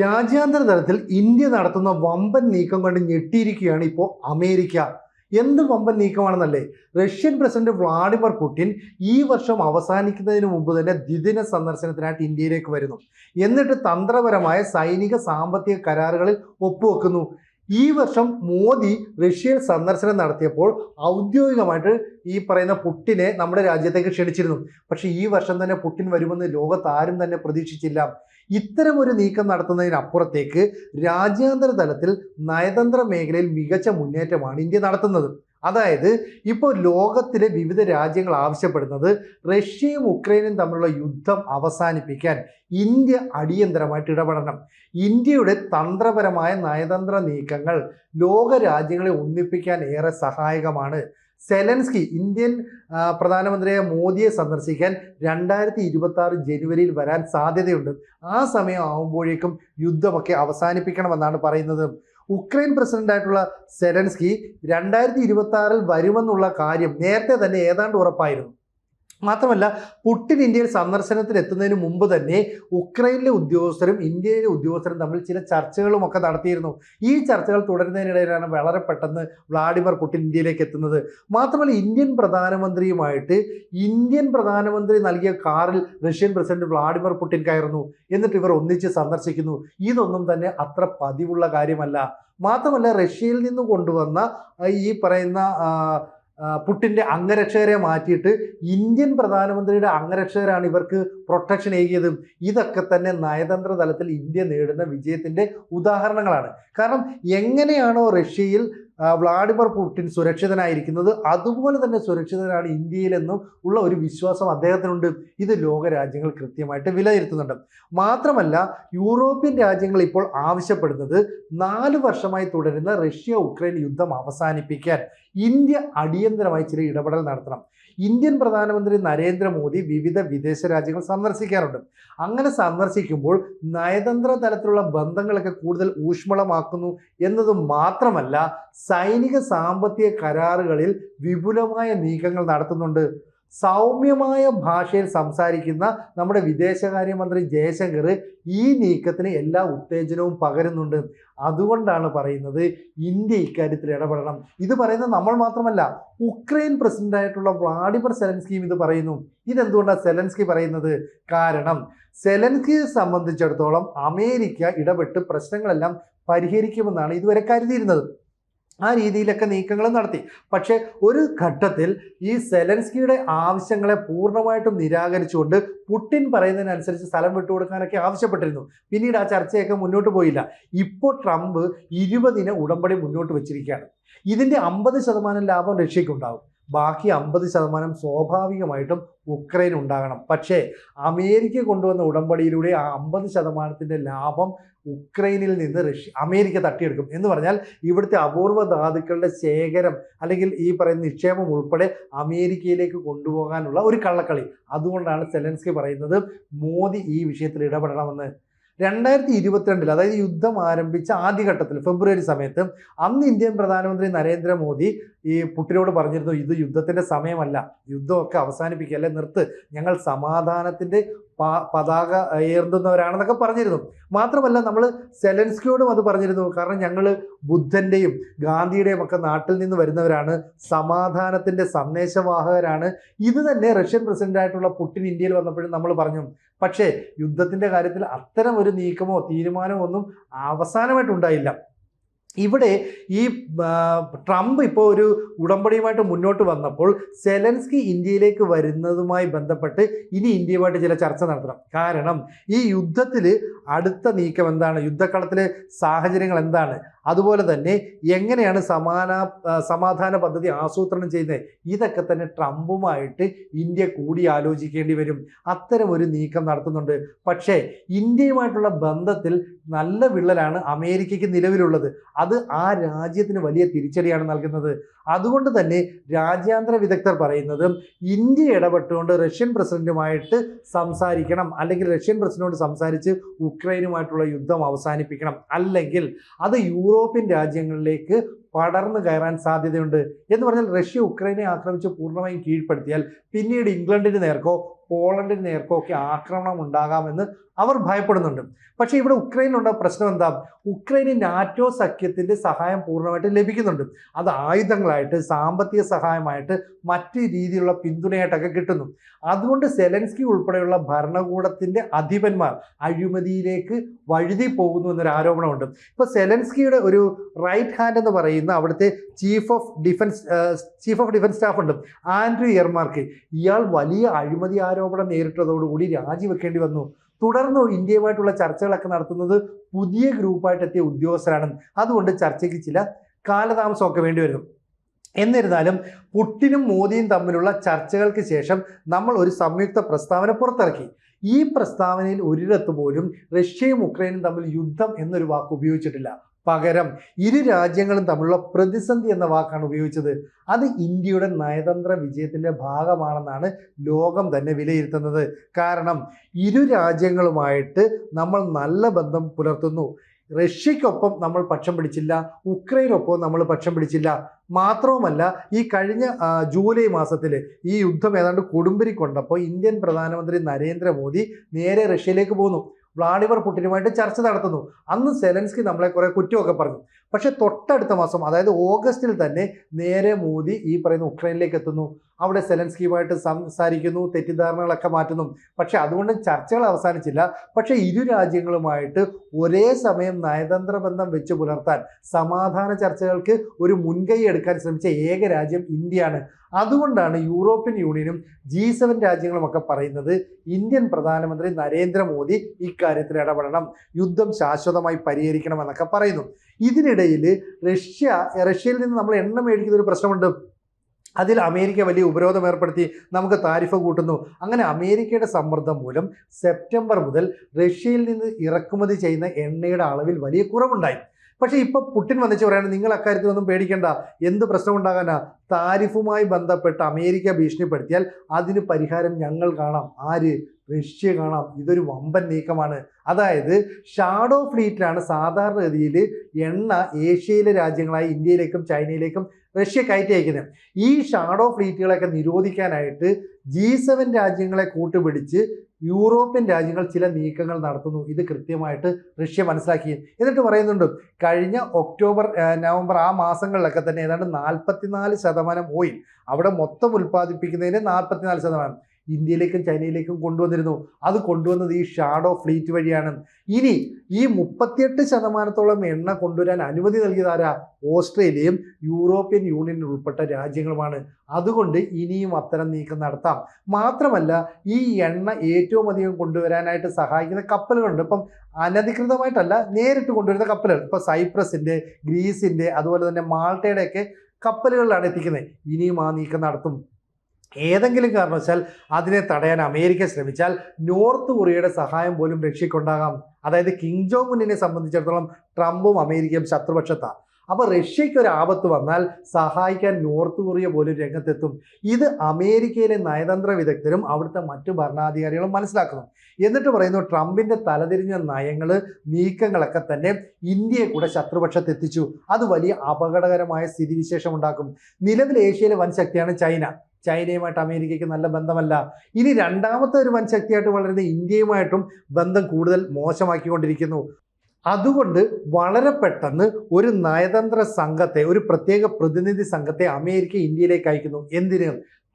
രാജ്യാന്തര തലത്തിൽ ഇന്ത്യ നടത്തുന്ന വമ്പൻ നീക്കം കണ്ട് ഞെട്ടിയിരിക്കുകയാണ് ഇപ്പോൾ അമേരിക്ക. എന്ത് വമ്പൻ നീക്കമാണെന്നല്ലേ? റഷ്യൻ പ്രസിഡന്റ് വ്ളാഡിമിർ പുടിൻ ഈ വർഷം അവസാനിക്കുന്നതിന് മുമ്പ് തന്നെ ദ്വിദിന സന്ദർശനത്തിനായിട്ട് ഇന്ത്യയിലേക്ക് വരുന്നു. എന്നിട്ട് തന്ത്രപരമായ സൈനിക സാമ്പത്തിക കരാറുകളിൽ ഒപ്പുവെക്കുന്നു. ഈ വർഷം മോദി റഷ്യയിൽ സന്ദർശനം നടത്തിയപ്പോൾ ഔദ്യോഗികമായിട്ട് ഈ പറയുന്ന പുട്ടിനെ നമ്മുടെ രാജ്യത്തേക്ക് ക്ഷണിച്ചിരുന്നു. പക്ഷേ ഈ വർഷം തന്നെ പുട്ടിൻ വരുമെന്ന് ലോകത്താരും തന്നെ പ്രതീക്ഷിച്ചില്ല. ഇത്തരം ഒരു നീക്കം നടത്തുന്നതിനപ്പുറത്തേക്ക് രാജ്യാന്തര തലത്തിൽ നയതന്ത്ര മേഖലയിൽ മികച്ച മുന്നേറ്റമാണ് ഇന്ത്യ നടത്തുന്നത്. അതായത് ഇപ്പോൾ ലോകത്തിലെ വിവിധ രാജ്യങ്ങൾ ആവശ്യപ്പെടുന്നത് റഷ്യയും ഉക്രൈനും തമ്മിലുള്ള യുദ്ധം അവസാനിപ്പിക്കാൻ ഇന്ത്യ അടിയന്തരമായിട്ട് ഇടപെടണം. ഇന്ത്യയുടെ തന്ത്രപരമായ നയതന്ത്ര നീക്കങ്ങൾ ലോക രാജ്യങ്ങളെ ഒന്നിപ്പിക്കാൻ ഏറെ സഹായകമാണ് സെലൻസ്കി ഇന്ത്യൻ പ്രധാനമന്ത്രിയായ പ്രധാനമന്ത്രിയെ മോദിയെ സന്ദർശിക്കാൻ രണ്ടായിരത്തി ഇരുപത്തി ആറ് ജനുവരിയിൽ വരാൻ സാധ്യതയുണ്ട്. ആ സമയം ആവുമ്പോഴേക്കും യുദ്ധമൊക്കെ അവസാനിപ്പിക്കണമെന്നാണ് പറയുന്നത്. ഉക്രൈൻ പ്രസിഡന്റായിട്ടുള്ള സെലൻസ്കി രണ്ടായിരത്തി ഇരുപത്തി ആറിൽ വരുമെന്നുള്ള കാര്യം നേരത്തെ തന്നെ ഏതാണ്ട് ഉറപ്പായിരുന്നു. മാത്രമല്ല പുട്ടിൻ ഇന്ത്യയിൽ സന്ദർശനത്തിൽ എത്തുന്നതിന് മുമ്പ് തന്നെ ഉക്രൈനിലെ ഉദ്യോഗസ്ഥരും ഇന്ത്യയിലെ ഉദ്യോഗസ്ഥരും തമ്മിൽ ചില ചർച്ചകളും ഒക്കെ നടത്തിയിരുന്നു. ഈ ചർച്ചകൾ തുടരുന്നതിനിടയിലാണ് വളരെ പെട്ടെന്ന് വ്ളാഡിമിർ പുട്ടിൻ ഇന്ത്യയിലേക്ക് എത്തുന്നത്. മാത്രമല്ല ഇന്ത്യൻ പ്രധാനമന്ത്രിയുമായിട്ട് ഇന്ത്യൻ പ്രധാനമന്ത്രി നൽകിയ കാറിൽ റഷ്യൻ പ്രസിഡന്റ് വ്ളാഡിമിർ പുട്ടിൻ കയറുന്നു. എന്നിട്ട് ഇവർ ഒന്നിച്ച് സന്ദർശിക്കുന്നു. ഇതൊന്നും തന്നെ അത്ര പതിവുള്ള കാര്യമല്ല. മാത്രമല്ല റഷ്യയിൽ നിന്ന് കൊണ്ടുവന്ന ഈ പറയുന്ന പുട്ടിന്റെ അംഗരക്ഷകരെ മാറ്റിയിട്ട് ഇന്ത്യൻ പ്രധാനമന്ത്രിയുടെ അംഗരക്ഷകരാണ് ഇവർക്ക് പ്രൊട്ടക്ഷൻ ഏകിയതും. ഇതൊക്കെ തന്നെ നയതന്ത്ര തലത്തിൽ ഇന്ത്യ നേടുന്ന വിജയത്തിന്റെ ഉദാഹരണങ്ങളാണ്. കാരണം എങ്ങനെയാണോ റഷ്യയിൽ വ്ളാഡിമർ പുടിൻ സുരക്ഷിതനായിരിക്കുന്നത് അതുപോലെ തന്നെ സുരക്ഷിതനാണ് ഇന്ത്യയിലെന്നും ഉള്ള ഒരു വിശ്വാസം അദ്ദേഹത്തിനുണ്ട്. ഇത് ലോക രാജ്യങ്ങൾ കൃത്യമായിട്ട് വിലയിരുത്തുന്നുണ്ട്. മാത്രമല്ല യൂറോപ്യൻ രാജ്യങ്ങൾ ഇപ്പോൾ ആവശ്യപ്പെടുന്നത് നാല് വർഷമായി തുടരുന്ന റഷ്യ ഉക്രൈൻ യുദ്ധം അവസാനിപ്പിക്കാൻ. ഇന്ത്യ അടിയന്തരമായി ചില ഇടപെടൽ നടത്തണം. ഇന്ത്യൻ പ്രധാനമന്ത്രി നരേന്ദ്രമോദി വിവിധ വിദേശ രാജ്യങ്ങൾ സന്ദർശിക്കാറുണ്ട്. അങ്ങനെ സന്ദർശിക്കുമ്പോൾ നയതന്ത്ര തലത്തിലുള്ള ബന്ധങ്ങളൊക്കെ കൂടുതൽ ഊഷ്മളമാക്കുന്നു എന്നത് മാത്രമല്ല സൈനിക സാമ്പത്തിക കരാറുകളിൽ വിപുലമായ നീക്കങ്ങൾ നടത്തുന്നുണ്ട്. സൗമ്യമായ ഭാഷയിൽ സംസാരിക്കുന്ന നമ്മുടെ വിദേശകാര്യമന്ത്രി ജയശങ്കർ ഈ നീക്കത്തിന് എല്ലാ ഉത്തേജനവും പകരുന്നുണ്ട്. അതുകൊണ്ടാണ് പറയുന്നത് ഇന്ത്യ ഇക്കാര്യത്തിൽ ഇടപെടണം. ഇത് പറയുന്നത് നമ്മൾ മാത്രമല്ല ഉക്രൈൻ പ്രസിഡന്റായിട്ടുള്ള വ്ളാഡിമിർ സെലൻസ്കിയും ഇത് പറയുന്നു. ഇതെന്തുകൊണ്ടാണ് സെലൻസ്കി പറയുന്നത്? കാരണം സെലൻസ്കിയെ സംബന്ധിച്ചിടത്തോളം അമേരിക്ക ഇടപെട്ട് പ്രശ്നങ്ങളെല്ലാം പരിഹരിക്കുമെന്നാണ് ഇതുവരെ കരുതിയിരുന്നത്. ആ രീതിയിലൊക്കെ നീക്കങ്ങൾ നടത്തി. പക്ഷേ ഒരു ഘട്ടത്തിൽ ഈ സെലൻസ്കിയുടെ ആവശ്യങ്ങളെ പൂർണമായിട്ടും നിരാകരിച്ചുകൊണ്ട് പുടിൻ പറയുന്നതിനനുസരിച്ച് സ്ഥലം വിട്ടുകൊടുക്കാനൊക്കെ ആവശ്യപ്പെട്ടിരുന്നു. പിന്നീട് ആ ചർച്ചയൊക്കെ മുന്നോട്ട് പോയില്ല. ഇപ്പോൾ ട്രംപ് ഇരുപതിന് ഉടമ്പടി മുന്നോട്ട് വെച്ചിരിക്കുകയാണ്. ഇതിന്റെ അമ്പത് ശതമാനം ലാഭം റഷ്യക്കുണ്ടാവും ബാക്കി അമ്പത് ശതമാനം സ്വാഭാവികമായിട്ടും ഉക്രൈൻ ഉണ്ടാകണം. പക്ഷേ അമേരിക്ക കൊണ്ടുവന്ന ഉടമ്പടിയിലൂടെ ആ അമ്പത് ശതമാനത്തിന്റെ ലാഭം ഉക്രൈനിൽ നിന്ന് റഷ്യ അമേരിക്ക തട്ടിയെടുക്കും. എന്ന് പറഞ്ഞാൽ ഇവിടുത്തെ അപൂർവ ധാതുക്കളുടെ ശേഖരം അല്ലെങ്കിൽ ഈ പറയുന്ന നിക്ഷേപം ഉൾപ്പെടെ അമേരിക്കയിലേക്ക് കൊണ്ടുപോകാനുള്ള ഒരു കള്ളക്കളി. അതുകൊണ്ടാണ് സെലൻസ്കി പറയുന്നത് മോദി ഈ വിഷയത്തിൽ ഇടപെടണമെന്ന്. രണ്ടായിരത്തി ഇരുപത്തിരണ്ടിൽ അതായത് യുദ്ധം ആരംഭിച്ച ആദ്യഘട്ടത്തിൽ ഫെബ്രുവരി സമയത്ത് അന്ന് ഇന്ത്യൻ പ്രധാനമന്ത്രി നരേന്ദ്രമോദി ഈ പുട്ടിനോട് പറഞ്ഞിരുന്നു ഇത് യുദ്ധത്തിന്റെ സമയമല്ല യുദ്ധമൊക്കെ അവസാനിപ്പിക്കുക അല്ലെ നിർത്ത് ഞങ്ങൾ സമാധാനത്തിന്റെ പതാക ഏന്തുന്നവരാണെന്നൊക്കെ പറഞ്ഞിരുന്നു. മാത്രമല്ല നമ്മൾ സെലൻസ്കിയോടും അത് പറഞ്ഞിരുന്നു. കാരണം ഞങ്ങൾ ബുദ്ധന്റെയും ഗാന്ധിയുടെയും ഒക്കെ നാട്ടിൽ നിന്ന് വരുന്നവരാണ്. സമാധാനത്തിന്റെ സന്ദേശവാഹകരാണ്. ഇത് തന്നെ റഷ്യൻ പ്രസിഡന്റായിട്ടുള്ള പുട്ടിൻ ഇന്ത്യയിൽ വന്നപ്പോഴും നമ്മൾ പറഞ്ഞു. പക്ഷേ യുദ്ധത്തിന്റെ കാര്യത്തിൽ അത്തരം ഒരു നീക്കമോ തീരുമാനമോ ഒന്നും അവസാനമായിട്ടുണ്ടായില്ല ഇവിടെ ഈ ട്രംപ് ഇപ്പോൾ ഒരു ഉടമ്പടിയുമായിട്ട് മുന്നോട്ട് വന്നപ്പോൾ സെലൻസ്കി ഇന്ത്യയിലേക്ക് വരുന്നതുമായി ബന്ധപ്പെട്ട് ഇനി ഇന്ത്യയുമായിട്ട് ചില ചർച്ച നടത്തണം. കാരണം ഈ യുദ്ധത്തിൽ അടുത്ത നീക്കം എന്താണ്? യുദ്ധക്കളത്തിലെ സാഹചര്യങ്ങൾ എന്താണ്? അതുപോലെ തന്നെ എങ്ങനെയാണ് സമാന സമാധാന പദ്ധതി ആസൂത്രണം ചെയ്യുന്നത്? ഇതൊക്കെ തന്നെ ട്രംപുമായിട്ട് ഇന്ത്യ കൂടി ആലോചിക്കേണ്ടി വരും. അത്തരം ഒരു നീക്കം നടത്തുന്നുണ്ട്. പക്ഷേ ഇന്ത്യയുമായിട്ടുള്ള ബന്ധത്തിൽ നല്ല വിള്ളലാണ് അമേരിക്കയ്ക്ക് നിലവിലുള്ളത്. അത് ആ രാജ്യത്തിന് വലിയ തിരിച്ചടിയാണ് നൽകുന്നത്. അതുകൊണ്ട് തന്നെ രാജ്യാന്തര വിദഗ്ധർ പറയുന്നത് ഇന്ത്യ ഇടപെട്ടുകൊണ്ട് റഷ്യൻ പ്രസിഡന്റുമായിട്ട് സംസാരിക്കണം അല്ലെങ്കിൽ റഷ്യൻ പ്രസിഡന്റിനോട് സംസാരിച്ച് ഉക്രൈനുമായിട്ടുള്ള യുദ്ധം അവസാനിപ്പിക്കണം. അല്ലെങ്കിൽ അത് യൂറോപ്യൻ രാജ്യങ്ങളിലേക്ക് പടർന്നു കയറാൻ സാധ്യതയുണ്ട് എന്ന് പറഞ്ഞാൽ റഷ്യ ഉക്രൈനെ ആക്രമിച്ച് പൂർണമായും കീഴ്പ്പെടുത്തിയാൽ പിന്നീട് ഇംഗ്ലണ്ടിന് നേർക്കോ പോളണ്ടിന് നേർക്കോ ഒക്കെ ആക്രമണം ഉണ്ടാകാമെന്ന് അവർ ഭയപ്പെടുന്നുണ്ട്. പക്ഷേ ഇവിടെ ഉക്രൈനിലുണ്ട പ്രശ്നം എന്താ? ഉക്രൈന് നാറ്റോ സഖ്യത്തിന്റെ സഹായം പൂർണമായിട്ട് ലഭിക്കുന്നുണ്ട്. അത് ആയുധങ്ങളായിട്ട് സാമ്പത്തിക സഹായമായിട്ട് മറ്റ് രീതിയിലുള്ള പിന്തുണയായിട്ടൊക്കെ കിട്ടുന്നു. അതുകൊണ്ട് സെലൻസ്കി ഉൾപ്പെടെയുള്ള ഭരണകൂടത്തിന്റെ അധിപന്മാർ അഴിമതിയിലേക്ക് വഴുതി പോകുന്നു എന്നൊരു ആരോപണമുണ്ട്. ഇപ്പോൾ സെലൻസ്കിയുടെ ഒരു റൈറ്റ് ഹാൻഡ് എന്ന് പറയുന്ന അവിടുത്തെ chief of defence chief of defence staff ഉണ്ട്. ആൻഡ്രൂ ഇയർമാർക്ക് ഇയാൾ വലിയ അഴിമതി ആരോപണം നേരിട്ടതോടുകൂടി രാജിവെക്കേണ്ടി വന്നു. തുടർന്ന് ഇന്ത്യയുമായിട്ടുള്ള ചർച്ചകളൊക്കെ നടത്തുന്നത് പുതിയ ഗ്രൂപ്പായിട്ട് എത്തിയ ഉദ്യോഗസ്ഥരാണ്. അതുകൊണ്ട് ചർച്ചയ്ക്ക് ചില കാലതാമസമൊക്കെ വേണ്ടി വരും എന്നിരുന്നാലും പുട്ടിനും മോദിയും തമ്മിലുള്ള ചർച്ചകൾക്ക് ശേഷം നമ്മൾ ഒരു സംയുക്ത പ്രസ്താവന പുറത്തിറക്കി. ഈ പ്രസ്താവനയിൽ ഒരിടത്ത് പോലും റഷ്യയും ഉക്രൈനും തമ്മിൽ യുദ്ധം എന്നൊരു വാക്ക് ഉപയോഗിച്ചിട്ടില്ല. പകരം ഇരു രാജ്യങ്ങളും തമ്മിലുള്ള പ്രതിസന്ധി എന്ന വാക്കാണ് ഉപയോഗിച്ചത്. അത് ഇന്ത്യയുടെ നയതന്ത്ര വിജയത്തിന്റെ ഭാഗമാണെന്നാണ് ലോകം തന്നെ വിലയിരുത്തുന്നത്. കാരണം ഇരു രാജ്യങ്ങളുമായിട്ട് നമ്മൾ നല്ല ബന്ധം പുലർത്തുന്നു. റഷ്യക്കൊപ്പം നമ്മൾ പക്ഷം പിടിച്ചില്ല. ഉക്രൈനൊപ്പം നമ്മൾ പക്ഷം പിടിച്ചില്ല. മാത്രവുമല്ല ഈ കഴിഞ്ഞ ജൂലൈ മാസത്തിൽ ഈ യുദ്ധം ഏതാണ്ട് കൊടുമ്പിരി കൊണ്ടപ്പോൾ ഇന്ത്യൻ പ്രധാനമന്ത്രി നരേന്ദ്രമോദി നേരെ റഷ്യയിലേക്ക് പോന്നു. വ്ളാഡിമർ പുടിനുമായിട്ട് ചർച്ച നടത്തുന്നു. അന്ന് സെലൻസ്കി നമ്മളെ കുറെ കുറ്റമൊക്കെ പറഞ്ഞു. പക്ഷെ തൊട്ടടുത്ത മാസം അതായത് ഓഗസ്റ്റിൽ തന്നെ നേരെ മോദി ഈ പറയുന്ന ഉക്രൈനിലേക്ക് എത്തുന്നു. അവിടെ സെലൻസ്കിയുമായിട്ട് സംസാരിക്കുന്നു തെറ്റിദ്ധാരണകളൊക്കെ മാറ്റുന്നു. പക്ഷെ അതുകൊണ്ട് ചർച്ചകൾ അവസാനിച്ചില്ല. പക്ഷേ ഇരു രാജ്യങ്ങളുമായിട്ട് ഒരേ സമയം നയതന്ത്ര ബന്ധം വെച്ച് പുലർത്താൻ സമാധാന ചർച്ചകൾക്ക് ഒരു മുൻകൈ എടുക്കാൻ ശ്രമിച്ച ഏക രാജ്യം ഇന്ത്യയാണ്. അതുകൊണ്ടാണ് യൂറോപ്യൻ യൂണിയനും ജി സെവൻ രാജ്യങ്ങളുമൊക്കെ പറയുന്നത് ഇന്ത്യൻ പ്രധാനമന്ത്രി നരേന്ദ്രമോദി ഇക്കാര്യത്തിൽ ഇടപെടണം യുദ്ധം ശാശ്വതമായി പരിഹരിക്കണം എന്നൊക്കെ പറയുന്നു. ഇതിനിടയിൽ റഷ്യ റഷ്യയിൽ നിന്ന് നമ്മൾ എണ്ണ മേടിക്കുന്ന ഒരു പ്രശ്നമുണ്ട്. അതിൽ അമേരിക്ക വലിയ ഉപരോധം ഏർപ്പെടുത്തി നമുക്ക് താരിഫ് കൂട്ടുന്നു. അങ്ങനെ അമേരിക്കയുടെ സമ്മർദ്ദം മൂലം സെപ്റ്റംബർ മുതൽ റഷ്യയിൽ നിന്ന് ഇറക്കുമതി ചെയ്യുന്ന എണ്ണയുടെ അളവിൽ വലിയ കുറവുണ്ടായി. പക്ഷേ ഇപ്പൊ പുട്ടിൻ വന്നിച്ച് പറയാണ് നിങ്ങൾ അക്കാര്യത്തിൽ ഒന്നും പേടിക്കണ്ട. എന്ത് പ്രശ്നം ഉണ്ടാകാനാ താരിഫുമായി ബന്ധപ്പെട്ട് അമേരിക്ക ഭീഷണിപ്പെടുത്തിയാൽ അതിന് പരിഹാരം ഞങ്ങൾ കാണാം. ആര്? റഷ്യ കാണാം. ഇതൊരു വമ്പൻ നീക്കമാണ്. അതായത് ഷാഡോ ഫ്ലീറ്റിലാണ് സാധാരണഗതിയിൽ എണ്ണ ഏഷ്യയിലെ രാജ്യങ്ങളായി ഇന്ത്യയിലേക്കും ചൈനയിലേക്കും റഷ്യ കയറ്റി അയക്കുന്നത് ഈ ഷാഡോ ഫ്ലീറ്റുകളൊക്കെ നിരോധിക്കാനായിട്ട് ജി സെവൻ രാജ്യങ്ങളെ കൂട്ടുപിടിച്ച് യൂറോപ്യൻ രാജ്യങ്ങൾ ചില നീക്കങ്ങൾ നടത്തുന്നു. ഇത് കൃത്യമായിട്ട് റഷ്യ മനസ്സിലാക്കി. എന്നിട്ട് പറയുന്നുണ്ട് കഴിഞ്ഞ ഒക്ടോബർ നവംബർ ആ മാസങ്ങളിലൊക്കെ തന്നെ ഏതാണ്ട് നാൽപ്പത്തിനാല് ശതമാനം ഓയിൽ അവിടെ മൊത്തം ഉൽപ്പാദിപ്പിക്കുന്നതിന് നാൽപ്പത്തിനാല് ശതമാനം. ഇന്ത്യയിലേക്കും ചൈനയിലേക്കും കൊണ്ടുവന്നിരുന്നു. അത് കൊണ്ടുവന്നത് ഈ ഷാഡോ ഫ്ലീറ്റ് വഴിയാണ്. ഇനി ഈ മുപ്പത്തിയെട്ട് ശതമാനത്തോളം എണ്ണ കൊണ്ടുവരാൻ അനുമതി നൽകിയതാരാ ഓസ്ട്രേലിയയും യൂറോപ്യൻ യൂണിയനിൽ ഉൾപ്പെട്ട രാജ്യങ്ങളുമാണ്. അതുകൊണ്ട് ഇനിയും അത്തരം നീക്കം നടത്താം. മാത്രമല്ല ഈ എണ്ണ ഏറ്റവും അധികം കൊണ്ടുവരാനായിട്ട് സഹായിക്കുന്ന കപ്പലുകളുണ്ട്. ഇപ്പം അനധികൃതമായിട്ടല്ല നേരിട്ട് കൊണ്ടുവരുന്ന കപ്പലുകൾ. ഇപ്പം സൈപ്രസിന്റെ ഗ്രീസിന്റെ അതുപോലെ തന്നെ മാൾട്ടയുടെയൊക്കെ കപ്പലുകളിലാണ് എത്തിക്കുന്നത്. ഇനിയും ആ നീക്കം നടത്തും. ഏതെങ്കിലും കാരണവശാൽ അതിനെ തടയാൻ അമേരിക്ക ശ്രമിച്ചാൽ നോർത്ത് കൊറിയയുടെ സഹായം പോലും റഷ്യക്കുണ്ടാകാം അതായത് കിങ് ജോങ് ഉന്നിനെ സംബന്ധിച്ചിടത്തോളം ട്രംപും അമേരിക്കയും ശത്രുപക്ഷത്താണ് അപ്പോൾ റഷ്യയ്ക്ക് ഒരു ആപത്ത് വന്നാൽ സഹായിക്കാൻ നോർത്ത് കൊറിയ പോലും രംഗത്തെത്തും. ഇത് അമേരിക്കയിലെ നയതന്ത്ര വിദഗ്ധരും അവിടുത്തെ മറ്റു ഭരണാധികാരികളും മനസ്സിലാക്കുന്നു. എന്നിട്ട് പറയുന്നു ട്രംപിന്റെ തലതിരിഞ്ഞ നയങ്ങൾ നീക്കങ്ങളൊക്കെ തന്നെ ഇന്ത്യയെ കൂടെ ശത്രുപക്ഷത്തെത്തിച്ചു. അത് വലിയ അപകടകരമായ സ്ഥിതിവിശേഷം ഉണ്ടാക്കും. നിലവിൽ ഏഷ്യയിലെ വൻ ശക്തിയാണ് ചൈന. ചൈനയുമായിട്ട് അമേരിക്കയ്ക്ക് നല്ല ബന്ധമല്ല. ഇനി രണ്ടാമത്തെ ഒരു വൻ ശക്തിയായിട്ട് വളരുന്ന ഇന്ത്യയുമായിട്ടും ബന്ധം കൂടുതൽ മോശമാക്കിക്കൊണ്ടിരിക്കുന്നു. അതുകൊണ്ട് വളരെ പെട്ടെന്ന് ഒരു നയതന്ത്ര സംഘത്തെ ഒരു പ്രത്യേക പ്രതിനിധി സംഘത്തെ അമേരിക്ക ഇന്ത്യയിലേക്ക് അയക്കുന്നു. എന്തിന്?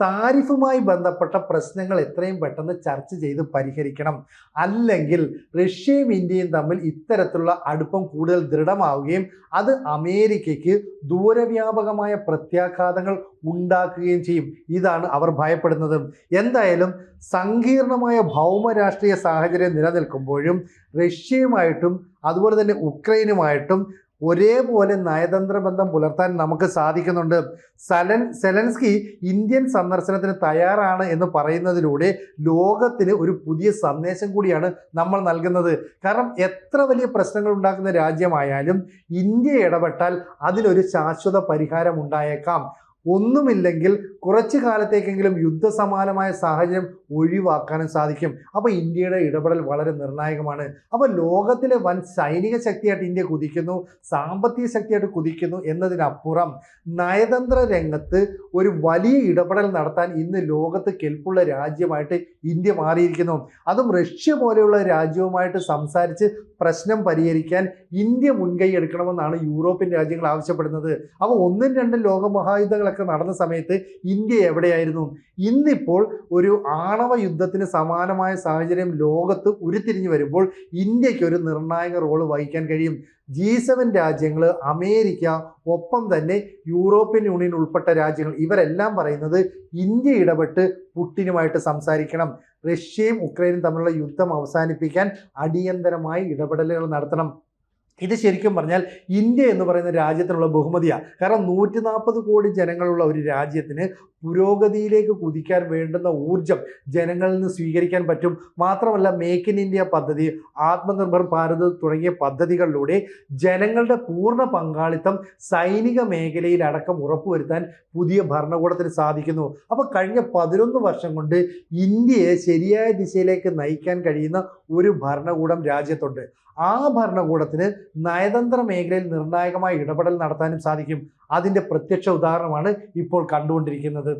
താരിഫുമായി ബന്ധപ്പെട്ട പ്രശ്നങ്ങൾ എത്രയും പെട്ടെന്ന് ചർച്ച ചെയ്ത് പരിഹരിക്കണം. അല്ലെങ്കിൽ റഷ്യയും ഇന്ത്യയും തമ്മിൽ ഇത്തരത്തിലുള്ള അടുപ്പം കൂടുതൽ ദൃഢമാവുകയും അത് അമേരിക്കയ്ക്ക് ദൂരവ്യാപകമായ പ്രത്യാഘാതങ്ങൾ ഉണ്ടാക്കുകയും ചെയ്യും. ഇതാണ് അവർ ഭയപ്പെടുന്നത്. എന്തായാലും സങ്കീർണമായ ഭൗമരാഷ്ട്രീയ സാഹചര്യം നിലനിൽക്കുമ്പോഴും റഷ്യയുമായിട്ടും അതുപോലെ തന്നെ ഉക്രൈനുമായിട്ടും ഒരേപോലെ നയതന്ത്ര ബന്ധം പുലർത്താൻ നമുക്ക് സാധിക്കുന്നുണ്ട്. സലൻ സെലൻസ്കി ഇന്ത്യൻ സന്ദർശനത്തിന് തയ്യാറാണ് എന്ന് പറയുന്നതിലൂടെ ലോകത്തിന് ഒരു പുതിയ സന്ദേശം കൂടിയാണ് നമ്മൾ നൽകുന്നത്. കാരണം എത്ര വലിയ പ്രശ്നങ്ങൾ ഉണ്ടാക്കുന്ന രാജ്യമായാലും ഇന്ത്യ ഇടപെട്ടാൽ അതിനൊരു ശാശ്വത പരിഹാരം ഉണ്ടായേക്കാം. ഒന്നുമില്ലെങ്കിൽ കുറച്ചു കാലത്തേക്കെങ്കിലും യുദ്ധസമാനമായ സാഹചര്യം ഒഴിവാക്കാനും സാധിക്കും. അപ്പോൾ ഇന്ത്യയുടെ ഇടപെടൽ വളരെ നിർണായകമാണ്. അപ്പോൾ ലോകത്തിലെ വൻ സൈനിക ശക്തിയായിട്ട് ഇന്ത്യ കുതിക്കുന്നു സാമ്പത്തിക ശക്തിയായിട്ട് കുതിക്കുന്നു എന്നതിനപ്പുറം നയതന്ത്ര രംഗത്ത് ഒരു വലിയ ഇടപെടൽ നടത്താൻ ഇന്ന് ലോകത്ത് കെൽപ്പുള്ള രാജ്യമായിട്ട് ഇന്ത്യ മാറിയിരിക്കുന്നു. അതും റഷ്യ പോലെയുള്ള രാജ്യവുമായിട്ട് സംസാരിച്ച് പ്രശ്നം പരിഹരിക്കാൻ ഇന്ത്യ മുൻകൈ എടുക്കണമെന്നാണ് യൂറോപ്യൻ രാജ്യങ്ങൾ ആവശ്യപ്പെടുന്നത്. അപ്പോൾ ഒന്നും രണ്ടും ലോകമഹായുദ്ധങ്ങളൊക്കെ നടന്ന സമയത്ത് ഇന്ത്യ എവിടെയായിരുന്നു? ഇന്നിപ്പോൾ ഒരു ആണവ യുദ്ധത്തിന് സമാനമായ സാഹചര്യം ലോകത്ത് ഉരുത്തിരിഞ്ഞു വരുമ്പോൾ ഇന്ത്യയ്ക്ക് ഒരു നിർണായക റോൾ വഹിക്കാൻ കഴിയും. ജി സെവൻ രാജ്യങ്ങൾ അമേരിക്ക ഒപ്പം തന്നെ യൂറോപ്യൻ യൂണിയൻ ഉൾപ്പെട്ട രാജ്യങ്ങൾ ഇവരെല്ലാം പറയുന്നത് ഇന്ത്യ ഇടപെട്ട് പുട്ടിനുമായിട്ട് സംസാരിക്കണം. റഷ്യയും ഉക്രൈനും തമ്മിലുള്ള യുദ്ധം അവസാനിപ്പിക്കാൻ അടിയന്തരമായി ഇടപെടലുകൾ നടത്തണം. ഇത് ശരിക്കും പറഞ്ഞാൽ ഇന്ത്യ എന്ന് പറയുന്ന രാജ്യത്തിനുള്ള ബഹുമതിയാണ് കാരണം നൂറ്റി നാൽപ്പത് കോടി ജനങ്ങളുള്ള ഒരു രാജ്യത്തിന് പുരോഗതിയിലേക്ക് കുതിക്കാൻ വേണ്ടുന്ന ഊർജം ജനങ്ങളിൽ നിന്ന് സ്വീകരിക്കാൻ പറ്റും. മാത്രമല്ല മേക്ക് ഇൻ ഇന്ത്യ പദ്ധതി ആത്മനിർഭർ ഭാരത് തുടങ്ങിയ പദ്ധതികളിലൂടെ ജനങ്ങളുടെ പൂർണ പങ്കാളിത്തം സൈനിക മേഖലയിൽ അടക്കം ഉറപ്പുവരുത്താൻ പുതിയ ഭരണകൂടത്തിന് സാധിക്കുന്നു. അപ്പോൾ കഴിഞ്ഞ പതിനൊന്ന് വർഷം കൊണ്ട് ഇന്ത്യയെ ശരിയായ ദിശയിലേക്ക് നയിക്കാൻ കഴിയുന്ന ഒരു ഭരണകൂടം രാജ്യത്തുണ്ട്. ആ ഭരണകൂടത്തിന് നയതന്ത്ര മേഖലയിൽ നിർണായകമായ ഇടപെടൽ നടത്താനും സാധിക്കും. അതിന്റെ പ്രത്യക്ഷ ഉദാഹരണമാണ് ഇപ്പോൾ കണ്ടുകൊണ്ടിരിക്കുന്നത്.